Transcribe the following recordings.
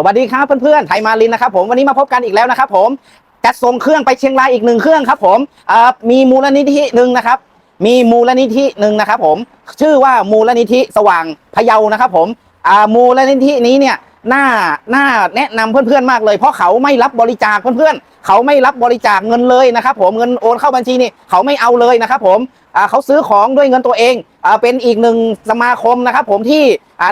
สวัสดีครับเพื่อนๆไทยมาลินนะครับผมวันนี้มาพบกันอีกแล้วนะครับผมจัดส่งเครื่องไปเชียงรายอีกหนึ่งเครื่องครับผมมีมูลนิธิหนึ่งนะครับ มีมูลนิธิหนึ่งนะครับผมชื่อว่ามูลนิธิสว่างพะเยานะครับผมมูลนิธินี้เนี่ยน่าน่าแนะนำเพื่อนๆมากเลย เพราะเขาไม่รับบริจาคเพื่อนๆเขาไม่รับบริจาคเงินเลยนะครับผมเงินโอนเข้าบัญชีนี่เขาไม่เอาเลยนะครับผมเขาซื้อของด้วยเงินตัวเอง เป็นอีกหนึ่งสมาคมนะครับผมที่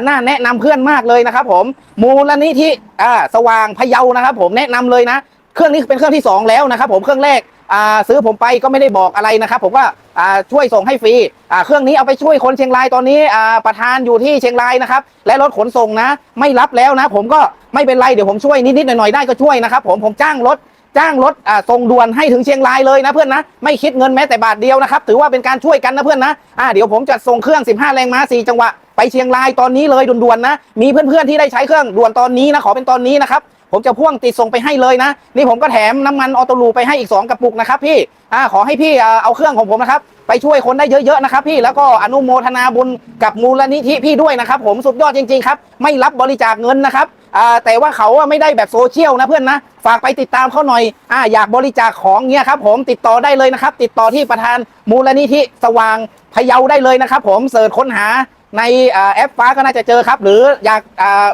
น่าแนะนำเพื่อนมากเลยนะครับผมมูลนิธิอ่สว่างพะเยานะครับผมแนะนำเลยนะ เครื่องนี้เป็นเครื่องที่สองแล้วนะครับผมเครื่องแรกซื้อผมไปก็ไม่ได้บอกอะไรนะครับผมว่าช่วยส่งให้ฟรีเครื่องนี้เอาไปช่วยคนเชียงรายตอนนี้ประธานอยู่ที่เชียงรายนะครับและรถขนส่งนะ ไม่รับแล้วนะ ผมก็ไม่เป็นไรเดี๋ยวผมช่วยนิดๆหน่อยๆได้ก็ช่วยนะครับผมผมจ้างรถ จ้างรถอ่าส่งด่วนให้ถึงเชียงรายเลยนะเพื่อนนะ ไม่คิดเงินแม้แต่บาทเดียวนะครับ ถือว่าเป็นการช่วยกันนะเพื่อนนะอ่าเดี๋ยวผมจะส่งเครื่อง 15 แรงม้า 4 จังหวะ ไปเชียงรายตอนนี้เลยด่วนๆนะ มีเพื่อนๆที่ได้ใช้เครื่องด่วนตอนนี้นะขอเป็นตอนนี้นะครับผมจะพ่วงติดส่งไปให้เลยนะ นี่ผมก็แถมน้ำมันออโตลูไปให้อีก 2 กระปุกนะครับพี่อ่าขอให้พี่อ่าเอาเครื่องของผมนะครับ ไปช่วยคนได้เยอะๆนะครับพี่แล้วก็อนุโมทนาบุญกับมูลนิธิพี่ด้วยนะครับ ผมสุดยอดจริงๆครับ ไม่รับบริจาคเงินนะครับ แต่ว่าเขาไม่ได้แบบโซเชียลนะเพื่อนนะ ฝากไปติดตามเขาหน่อยอ่าอยากบริจาคของเงี้ยครับผมติดต่อได้เลยนะครับ ติดต่อที่ประธานมูลนิธิสว่างพะเยาได้เลยนะครับ ผมเสิร์ชค้นหาในอแอปฟ้าก็น่าจะเจอครับ หรืออยาก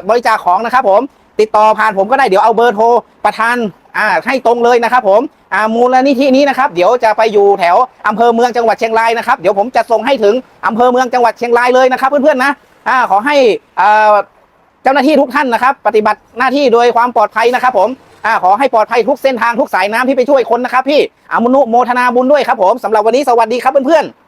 บริจาคของนะครับ ผมติดต่อผ่านผมก็ได้เดี๋ยวเอาเบอร์โทรประธานอ่าให้ตรงเลยนะครับผมอ่ามูลนิธินี้นะครับ เดี๋ยวจะไปอยู่แถวอำเภอเมืองจังหวัดเชียงรายนะครับ เดี๋ยวผมจะส่งให้ถึงอำเภอเมืองจังหวัดเชียงรายเลยนะครับ เพื่อนๆนะอ่าขอให้อ่า เจ้าหน้าที่ทุกท่านนะครับ ปฏิบัติหน้าที่โดยความปลอดภัยนะครับผมอ่าขอให้ปลอดภัยทุกเส้นทางทุกสายน้ำที่ไปช่วยคนนะครับพี่อามุนุโมทนาบุญด้วยครับผมสำหรับวันนี้สวัสดีครับเพื่อนๆ